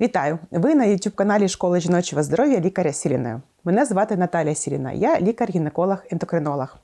Вітаю! Ви на youtube каналі Школи жіночого здоров'я лікаря Сіліною. Мене звати Наталія Сіліна, я лікар-гінеколог-ендокринолог.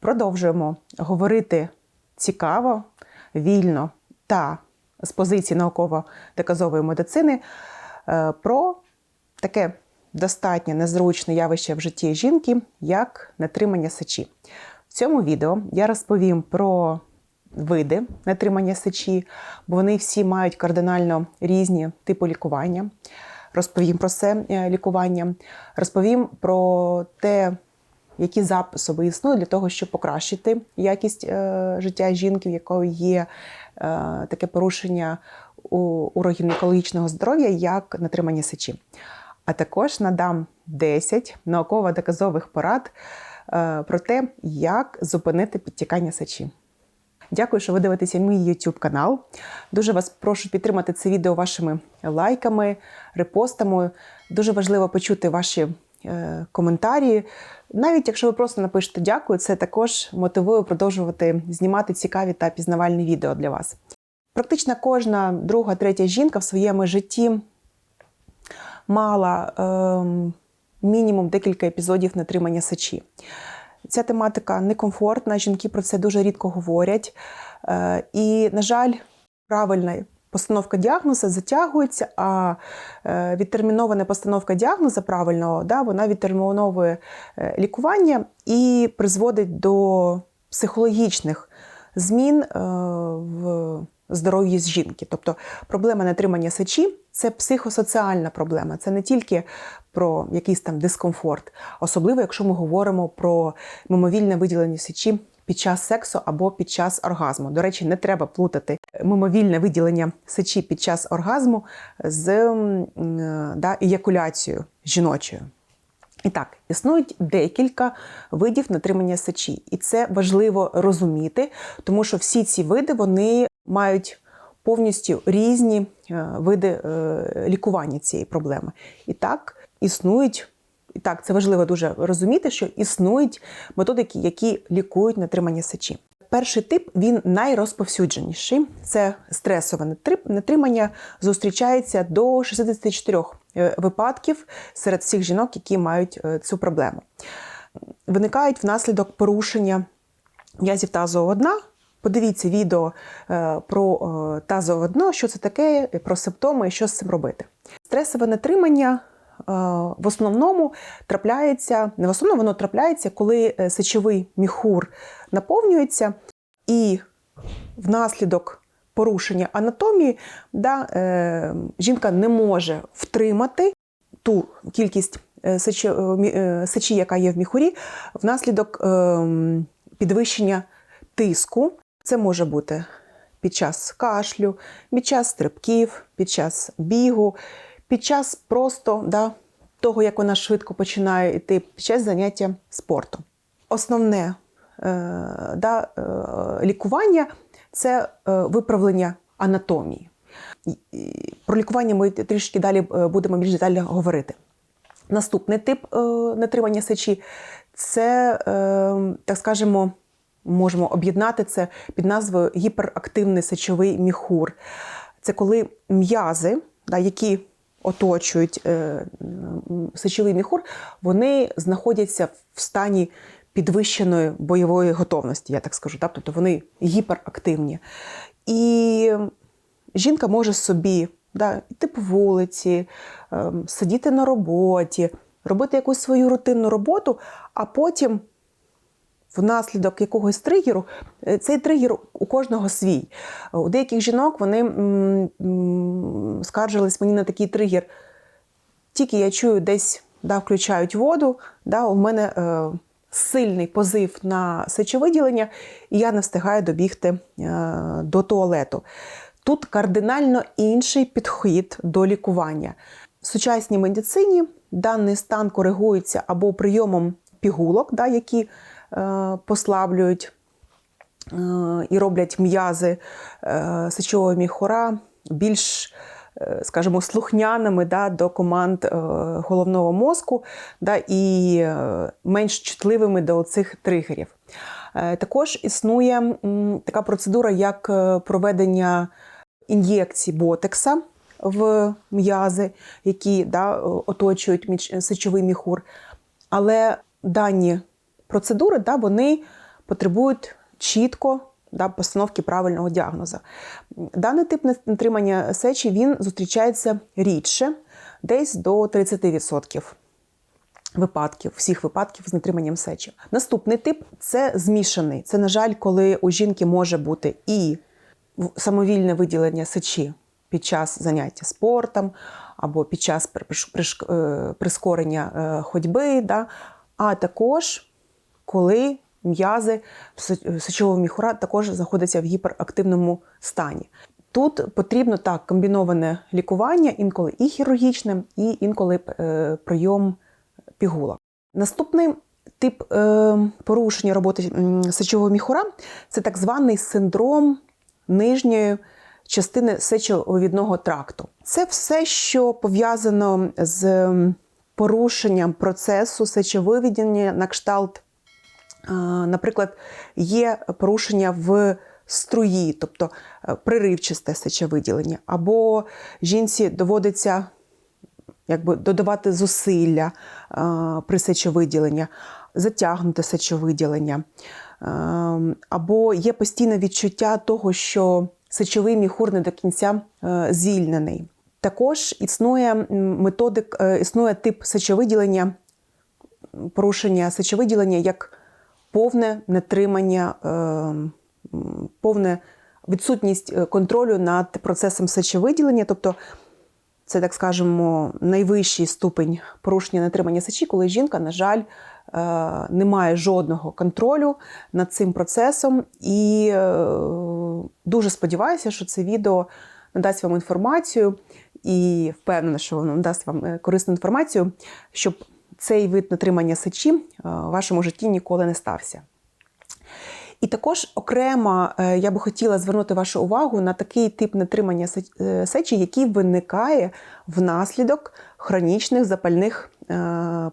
Продовжуємо говорити цікаво, вільно та з позиції науково-доказової медицини е, про таке достатньо незручне явище в житті жінки, як натримання сечі. В цьому відео я розповім про види натримання сечі, бо вони всі мають кардинально різні типи лікування. Розповім про це е, лікування, розповім про те, які засоби існують для того, щоб покращити якість е, життя жінки, в якої є е, таке порушення урогінекологічного здоров'я, як натримання сечі. А також надам 10 науково-доказових порад про те, як зупинити підтікання сечі. Дякую, що ви дивитеся мій YouTube канал. Дуже вас прошу підтримати це відео вашими лайками, репостами. Дуже важливо почути ваші е, коментарі. Навіть якщо ви просто напишете дякую, це також мотивує продовжувати знімати цікаві та пізнавальні відео для вас. Практично кожна друга, третя жінка в своєму житті мала ем, мінімум декілька епізодів натримання сечі. Ця тематика некомфортна, жінки про це дуже рідко говорять. Е, І, на жаль, правильна постановка діагнозу затягується, а е, відтермінована постановка діагнозу правильного, да, вона відтерміновує е, лікування і призводить до психологічних змін в здоров'ї з жінки. Тобто проблема натримання сечі це психосоціальна проблема. Це не тільки про якийсь там дискомфорт, особливо якщо ми говоримо про мимовільне виділення сечі під час сексу або під час оргазму. До речі, не треба плутати мимовільне виділення сечі під час оргазму з е, да, еякуляцією жіночою. І так, існують декілька видів натримання сечі, і це важливо розуміти, тому що всі ці види вони мають повністю різні е, види е, лікування цієї проблеми. І так існують. І так, це важливо дуже розуміти, що існують методики, які лікують натримання сечі. Перший тип він найрозповсюдженіший. Це стресове натримання зустрічається до 64 е, випадків серед всіх жінок, які мають е, цю проблему. Виникають внаслідок порушення м'язів тазового дна. Подивіться відео е, про е, тазове дно, що це таке, про симптоми і що з цим робити. Стресове натримання е, в основному трапляється, не в основному воно трапляється, коли е, сечовий міхур наповнюється, і внаслідок порушення анатомії да, е, жінка не може втримати ту кількість е, сечі, е, е, сечі, яка є в міхурі, внаслідок е, підвищення тиску. Це може бути під час кашлю, під час стрибків, під час бігу, під час просто да, того, як вона швидко починає йти під час заняття спортом. Основне е, да, лікування це е, виправлення анатомії. Про лікування ми трішки далі е, будемо більш детально говорити. Наступний тип е, натримання сечі це, так скажемо, можемо об'єднати це під назвою гіперактивний сечовий міхур. Це коли м'язи, які оточують сечовий міхур, вони знаходяться в стані підвищеної бойової готовності, я так скажу. Да? Тобто вони гіперактивні. І жінка може собі да, йти по вулиці, ем, сидіти на роботі, робити якусь свою рутинну роботу, а потім внаслідок якогось тригеру, е, цей тригер у кожного свій. У деяких жінок вони скаржились мені на такий тригер. Тільки я чую, десь да, включають воду, да, у мене е, сильний позив на сечовиділення, і я не встигаю добігти е, до туалету. Тут кардинально інший підхід до лікування. В сучасній медицині даний стан коригується або прийомом пігулок, да, які е, послаблюють е, і роблять м'язи е, сечового міхура більш, скажімо, слухняними да, до команд е, головного мозку да, і е, менш чутливими до цих тригерів. Е, Також існує така процедура, як е, проведення ін'єкцій ботекса в м'язи, які да, оточують сечовий міхур. Але дані процедури да, вони потребують чітко да, постановки правильного діагнозу. Даний тип натримання сечі він зустрічається рідше, десь до 30% випадків, всіх випадків з нетриманням сечі. Наступний тип це змішаний. Це, на жаль, коли у жінки може бути і самовільне виділення сечі під час заняття спортом або під час е, прискорення е, ходьби, да? а також коли м'язи се- сечового міхура також знаходяться в гіперактивному стані. Тут потрібно так комбіноване лікування, інколи і хірургічне, і інколи е, прийом пігулок. Наступний тип е, порушення роботи сечового міхура це так званий синдром нижньої частини сечовидного тракту. Це все, що пов'язано з порушенням процесу сечовиведення на кшталт Наприклад, є порушення в струї, тобто е, приривчасте сечовиділення, або жінці доводиться якби, додавати зусилля е, при сечовиділенні, затягнути сечовиділення, Е, або є постійне відчуття того, що сечовий міхур не до кінця е, звільнений. Також існує методик, е, існує тип сечовиділення порушення сечовиділення як повне нетримання, е, повне відсутність е, контролю над процесом сечовиділення, тобто це, так скажемо, найвищий ступень порушення нетримання сечі, коли жінка, на жаль, е, не має жодного контролю над цим процесом. І дуже сподіваюся, що це відео надасть вам інформацію і впевнена, що воно надасть вам корисну інформацію, щоб цей вид натримання сечі е, в вашому житті ніколи не стався. І також окремо е, я би хотіла звернути вашу увагу на такий тип натримання е, сечі, який виникає внаслідок хронічних запальних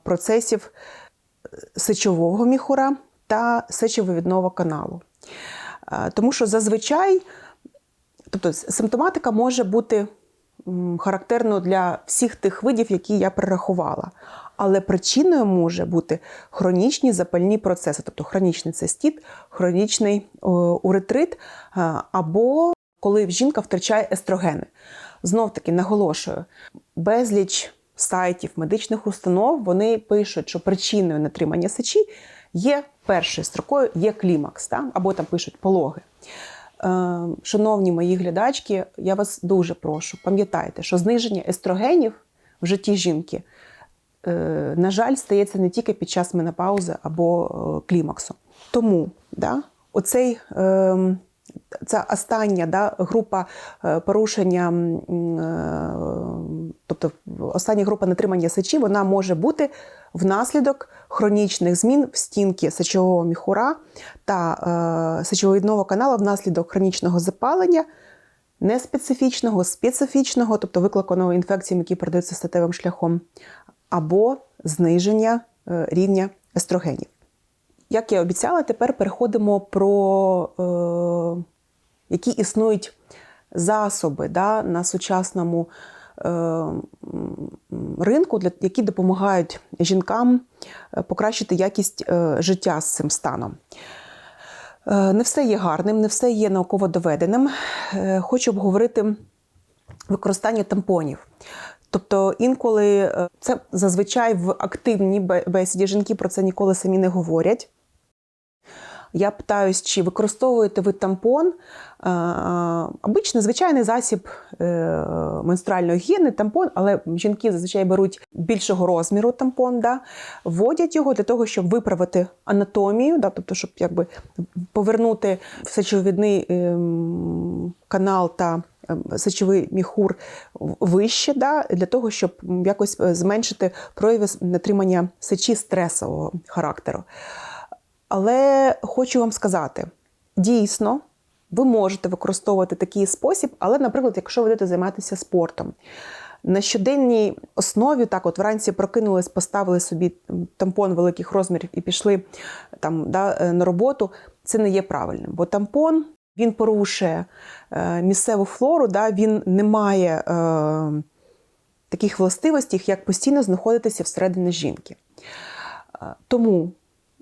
процесів сечового міхура та сечовивідного каналу. Тому що зазвичай, тобто симптоматика може бути характерною для всіх тих видів, які я перерахувала. Але причиною може бути хронічні запальні процеси, тобто хронічний цистит, хронічний уретрит, або коли жінка втрачає естрогени. Знов таки наголошую, безліч сайтів медичних установ вони пишуть, що причиною натримання сечі є першою строкою, є клімакс, та? або там пишуть пологи. Е, Шановні мої глядачки, я вас дуже прошу, пам'ятайте, що зниження естрогенів в житті жінки, на жаль, стається не тільки під час менопаузи або е, клімаксу. Тому да, оцей, е, ця остання да, група е, порушення, е, тобто остання група натримання сечі, вона може бути внаслідок хронічних змін в стінки сечового міхура та е, сечовидного каналу внаслідок хронічного запалення, неспецифічного, специфічного, тобто викликаного інфекціями, які передаються статевим шляхом, або зниження е, рівня естрогенів. Як я обіцяла, тепер переходимо про е, які існують засоби да, на сучасному е, ринку, для, які допомагають жінкам е, покращити якість е, життя з цим станом. Е, Не все є гарним, не все є науково доведеним. Е, Хочу обговорити використання тампонів. Тобто інколи е, це зазвичай в активній бесіді жінки про це ніколи самі не говорять. Я питаюсь, чи використовуєте ви тампон? Е, Обичний звичайний засіб е, менструальної гігієни, тампон, але жінки зазвичай беруть більшого розміру тампон, да, вводять його для того, щоб виправити анатомію, да, тобто, щоб якби повернути сечовидний ем, канал та сечовий міхур вище, да, для того, щоб якось е, зменшити прояви натримання сечі стресового характеру. Але хочу вам сказати: дійсно, ви можете використовувати такий спосіб, але, наприклад, якщо ви будете займатися спортом. На щоденній основі, так, от вранці прокинулись, поставили собі тампон великих розмірів і пішли там, да, е, на роботу, це не є правильним. Бо тампон він порушує е, місцеву флору, да, він не має е, таких властивостей, як постійно знаходитися всередині жінки. Е, Тому,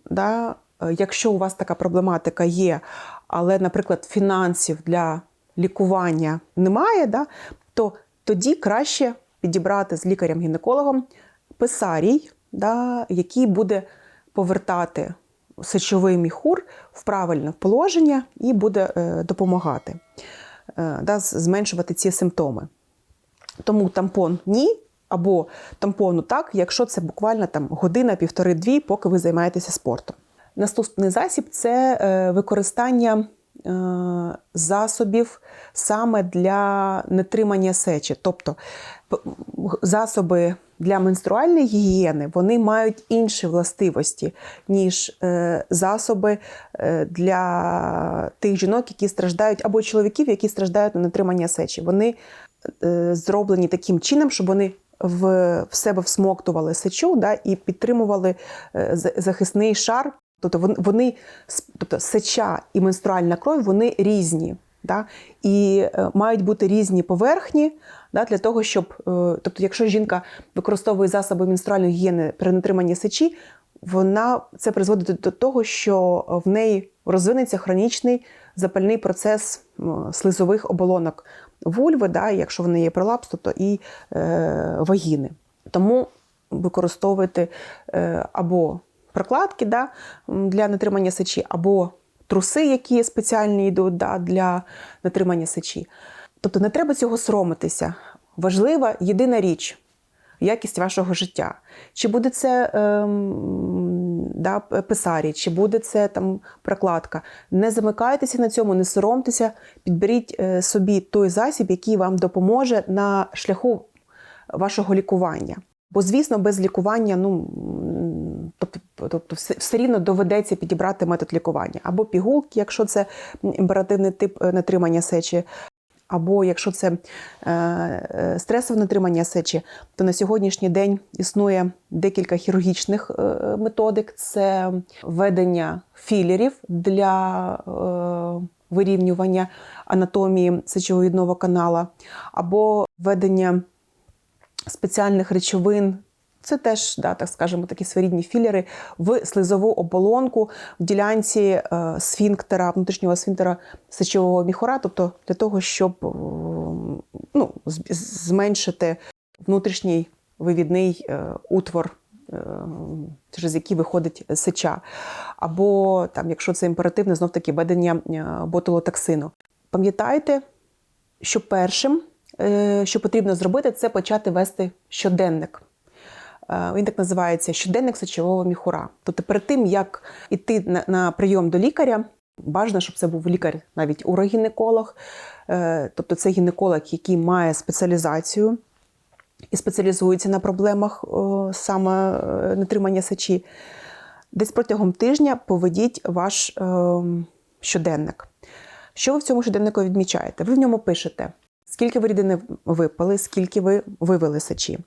да, е, якщо у вас така проблематика є, але, наприклад, фінансів для лікування немає, да, то тоді краще підібрати з лікарем-гінекологом писарій, да, який буде повертати сечовий міхур в правильне положення і буде е, допомагати е, да, зменшувати ці симптоми. Тому тампон ні, або тампону так, якщо це буквально там година, півтори-дві, поки ви займаєтеся спортом. Наступний засіб це е, використання засобів саме для нетримання сечі. Тобто засоби для менструальної гігієни вони мають інші властивості, ніж е, засоби е, для тих жінок, які страждають, або чоловіків, які страждають на нетримання сечі. Вони е, зроблені таким чином, щоб вони в, себе всмоктували сечу да, і підтримували захисний шар. Тобто вони, тобто сеча і менструальна кров вони різні. Да? І мають бути різні поверхні да, для того, щоб, е, тобто, якщо жінка використовує засоби менструальної гігієни при нетриманні сечі, вона це призводить до- того, що в неї розвинеться хронічний запальний процес слизових оболонок вульви, да, якщо вони є пролапс, тобто і е, вагіни. Тому використовуйте е, або прокладки да, для натримання сечі, або труси, які спеціальні йдуть да, для натримання сечі. Тобто не треба цього соромитися. Важлива єдина річ якість вашого життя. Чи буде це ем, да, писарі, чи буде це там прокладка. Не замикайтеся на цьому, не соромтеся, підберіть е, собі той засіб, який вам допоможе на шляху вашого лікування. Бо, звісно, без лікування, ну тобто, тобто все, все рівно доведеться підібрати метод лікування. Або пігулки, якщо це імперативний тип е, натримання сечі, або якщо це е, е, стресове натримання сечі, то на сьогоднішній день існує декілька хірургічних е, методик: це введення філерів для вирівнювання анатомії сечовидного канала, або введення спеціальних речовин. Це теж, да, так скажемо, такі своєрідні філери в слизову оболонку в ділянці е, сфінктера, внутрішнього сфінктера сечового міхура, тобто для того, щоб е, ну, зменшити внутрішній вивідний е, утвор, через який виходить сеча. Або там, якщо це імперативне, знов таки введення е, ботулотоксину. Пам'ятайте, що першим, що потрібно зробити, це почати вести щоденник. Е, Він так називається щоденник сечового міхура. Тобто, перед тим як йти на, на прийом до лікаря, бажано, щоб це був лікар, навіть урогінеколог, Е, тобто це гінеколог, який має спеціалізацію і спеціалізується на проблемах саме е, нетримання сечі. Десь протягом тижня поведіть ваш е, щоденник. Що ви в цьому щоденнику відмічаєте? Ви в ньому пишете, скільки ви рідини випили, скільки ви вивели сечі.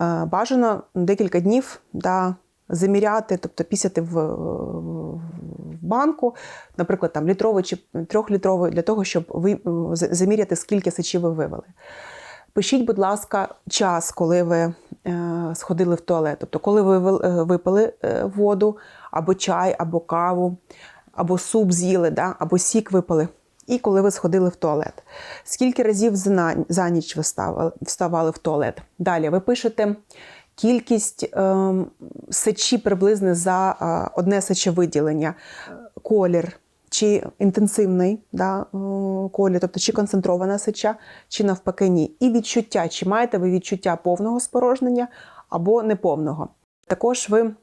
Е, Бажано декілька днів да, заміряти, тобто пісяти в, в банку, наприклад, там літровий чи трьохлітровий, для того, щоб ви е, заміряти, скільки сечі ви вивели. Пишіть, будь ласка, час, коли ви е, сходили в туалет. Тобто, коли ви випили воду, або чай, або каву, або суп з'їли, да? або сік випили. І коли ви сходили в туалет. Скільки разів за, ніч ви вставали в туалет? Далі ви пишете кількість ем, сечі приблизно за е, одне сечовиділення, колір, чи інтенсивний да, е, колір, тобто чи концентрована сеча, чи навпаки ні. І відчуття, чи маєте ви відчуття повного спорожнення або неповного. Також ви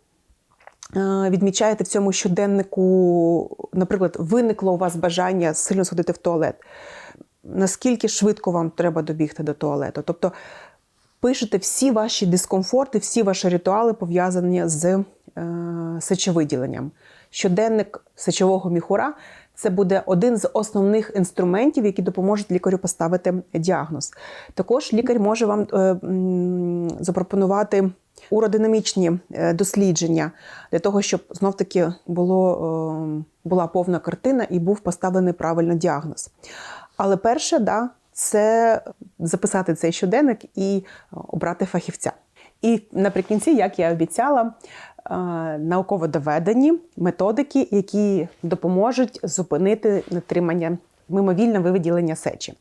відмічаєте в цьому щоденнику, наприклад, виникло у вас бажання сильно сходити в туалет. Наскільки швидко вам треба добігти до туалету? Тобто пишете всі ваші дискомфорти, всі ваші ритуали пов'язані з е, сечовиділенням. Щоденник сечового міхура це буде один з основних інструментів, які допоможуть лікарю поставити діагноз. Також лікар може вам е, запропонувати Уродинамічні е, дослідження для того, щоб знов-таки було, е, була повна картина і був поставлений правильно діагноз. Але перше, да, це записати цей щоденник і обрати фахівця. І наприкінці, як я обіцяла, е, науково доведені методики, які допоможуть зупинити натримання мимовільне вивиділення сечі.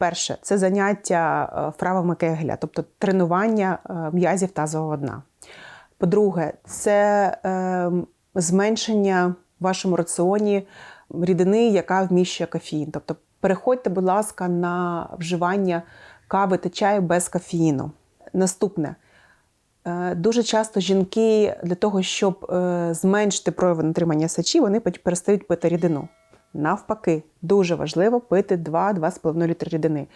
Перше це заняття е, вправами кегеля, тобто тренування е, м'язів тазового дна. По-друге, це е, зменшення в вашому раціоні рідини, яка вміщує кофеїн. Тобто переходьте, будь ласка, на вживання кави та чаю без кофеїну. Наступне. Дуже часто жінки для того, щоб зменшити прояви натримання сечі, вони перестають пити рідину. Навпаки, дуже важливо пити 2-2,5 літри рідини.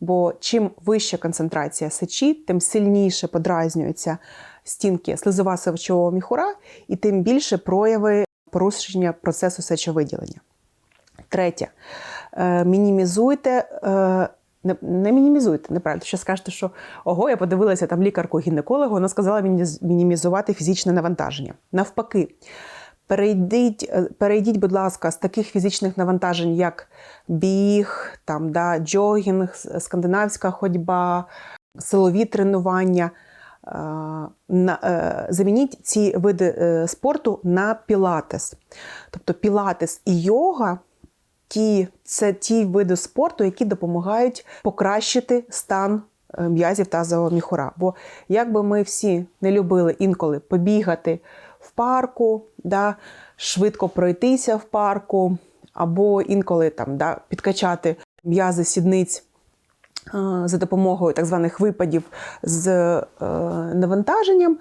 Бо чим вища концентрація сечі, тим сильніше подразнюються стінки слизова сечового міхура, і тим більше прояви порушення процесу сечовиділення. Третє. Е, Мінімізуйте. е, Не, мінімізуйте, неправильно. Ще скажете, що ого, я подивилася там лікарку-гінекологу, вона сказала мінімізувати фізичне навантаження. Навпаки, перейдіть, е, перейдіть, будь ласка, з таких фізичних навантажень, як біг, там, да, джогінг, скандинавська ходьба, силові тренування. е, е, замініть ці види спорту на пілатес. Тобто пілатес і йога ті, це ті види спорту, які допомагають покращити стан м'язів тазового міхура. Бо як би ми всі не любили інколи побігати в парку, да, швидко пройтися в парку, або інколи там, да, підкачати м'язи сідниць. е, За допомогою так званих випадів з е, навантаженням.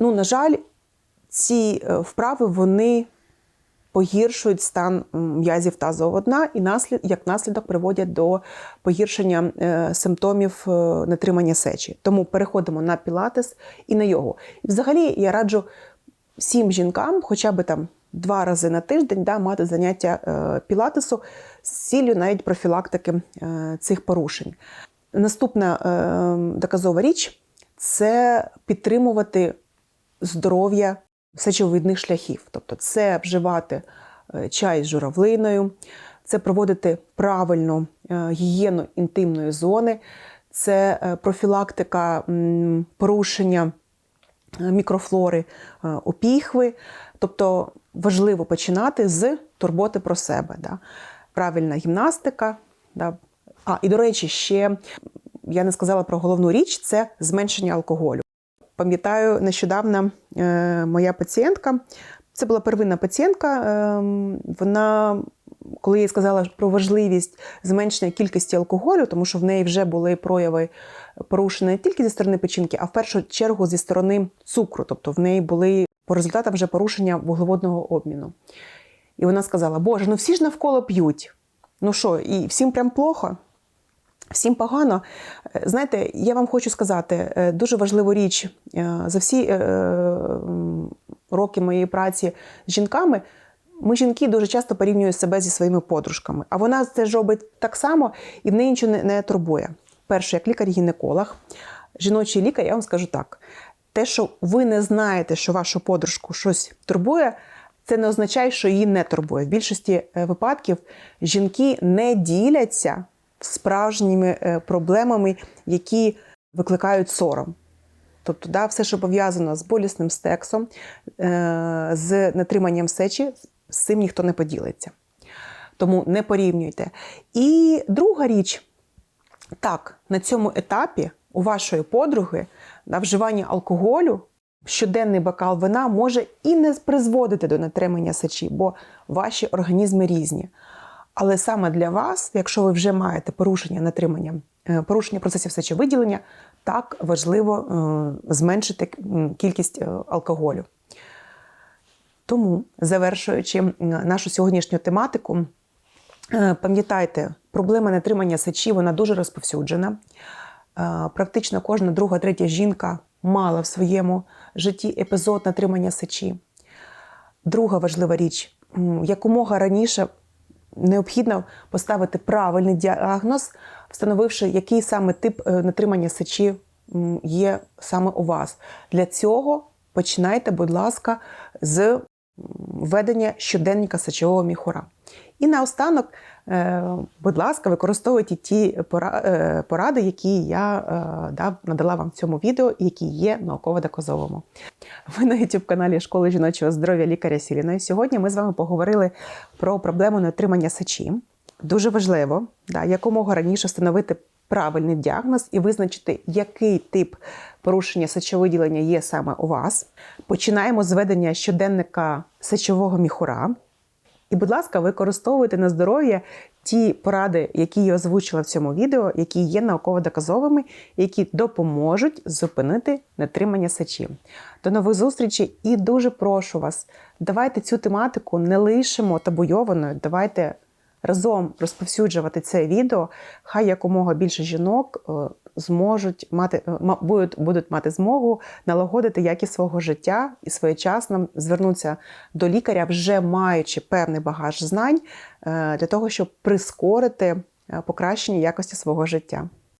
Ну, на жаль, ці е, вправи вони погіршують стан м'язів тазового дна і наслід, як наслідок приводять до погіршення е, симптомів е, натримання сечі. Тому переходимо на пілатес і на йогу. І взагалі я раджу всім жінкам, хоча б там два рази на тиждень, да, мати заняття е, пілатесу з ціллю навіть профілактики е, цих порушень. Наступна е, доказова річ це підтримувати здоров'я сечовидних шляхів. Тобто це вживати е, чай з журавлиною, це проводити правильну е, гігієну інтимної зони, це е, профілактика порушення мікрофлори е, опіхви. Тобто важливо починати з турботи про себе. Да? Правильна гімнастика. Да? А, і до речі, ще я не сказала про головну річ це зменшення алкоголю. Пам'ятаю, нещодавно е, моя пацієнтка, це була первинна пацієнтка. е, вона, коли я сказала про важливість зменшення кількості алкоголю, тому що в неї вже були прояви порушення не тільки зі сторони печінки, а в першу чергу зі сторони цукру. Тобто в неї були по результатам вже порушення вуглеводного обміну. І вона сказала: Боже, ну всі ж навколо п'ють. Ну що, і всім прям плохо? Всім погано. Е, Знаєте, я вам хочу сказати е, дуже важливу річ е, за всі роки моєї праці з жінками. Ми, жінки, дуже часто порівнюємо себе зі своїми подружками, а вона це ж робить так само і в неї нічого не, не турбує. Перше, як лікар-гінеколог, жіночий лікар, я вам скажу так: те, що ви не знаєте, що вашу подружку щось турбує, це не означає, що її не турбує. В більшості е, випадків жінки не діляться справжніми е, проблемами, які викликають сором. Тобто, да, все, що пов'язано з болісним сексом, е, з натриманням сечі, з цим ніхто не поділиться. Тому не порівнюйте. І друга річ, так, на цьому етапі у вашої подруги на вживання алкоголю щоденний бокал вина може і не призводити до натримання сечі, бо ваші організми різні. Але саме для вас, якщо ви вже маєте порушення натримання, е, порушення процесів сечовиділення, так важливо е, зменшити кількість е, алкоголю. Тому, завершуючи нашу сьогоднішню тематику, е, пам'ятайте, проблема натримання сечі вона дуже розповсюджена. Е, Практично кожна друга, третя жінка мала в своєму житті епізод натримання сечі. Друга важлива річ: якомога раніше необхідно поставити правильний діагноз, встановивши, який саме тип е, натримання сечі є саме у вас. Для цього починайте, будь ласка, з ведення щоденника сечового міхура. І наостанок, е, будь ласка, використовуйте ті е, поради, які я е, дав, надала вам в цьому відео, які є науково-доказовими. Ви на youtube каналі Школи жіночого здоров'я лікаря Сіліної. Сьогодні ми з вами поговорили про проблему неотримання сечі. Дуже важливо да, якомога раніше встановити правильний діагноз і визначити, який тип порушення сечовиділення є саме у вас. Починаємо з ведення щоденника сечового міхура. І, будь ласка, використовуйте на здоров'я ті поради, які я озвучила в цьому відео, які є науково доказовими, які допоможуть зупинити нетримання сечі. До нових зустрічей і дуже прошу вас, давайте цю тематику не лишимо табуйованою, давайте разом розповсюджувати це відео. Хай якомога більше жінок е, зможуть мати е, будуть, будуть мати змогу налагодити якість свого життя і своєчасно звернутися до лікаря, вже маючи певний багаж знань е, для того, щоб прискорити покращення якості свого життя.